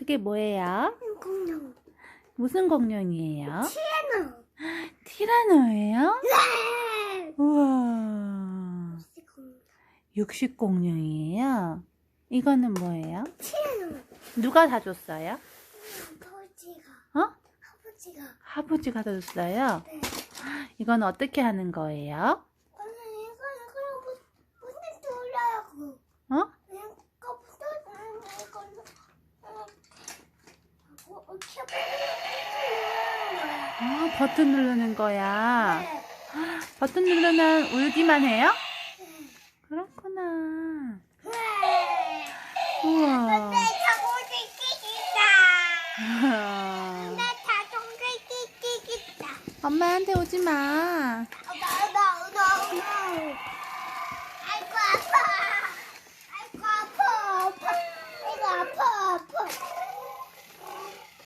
그게 뭐예요? 공룡. 무슨 공룡이에요? 티라노. 티라노예요? 네. 우와. 공룡. 육식 공룡이에요? 이거는 뭐예요? 티라노. 누가 사줬어요? 아버지가. 어? 아버지가. 아버지가 사줬어요? 네. 이건 어떻게 하는 거예요? 오늘 이거 이거 뭐 무슨 돌려고. 어? 이거 붙어있는 이걸로. 어, 어, 어, 켜봐. 아, 버튼 누르는 거야. 네. 버튼 누르면 울기만 해요? 네. 그렇구나. 네. 우와. 엄마한테 오지 마.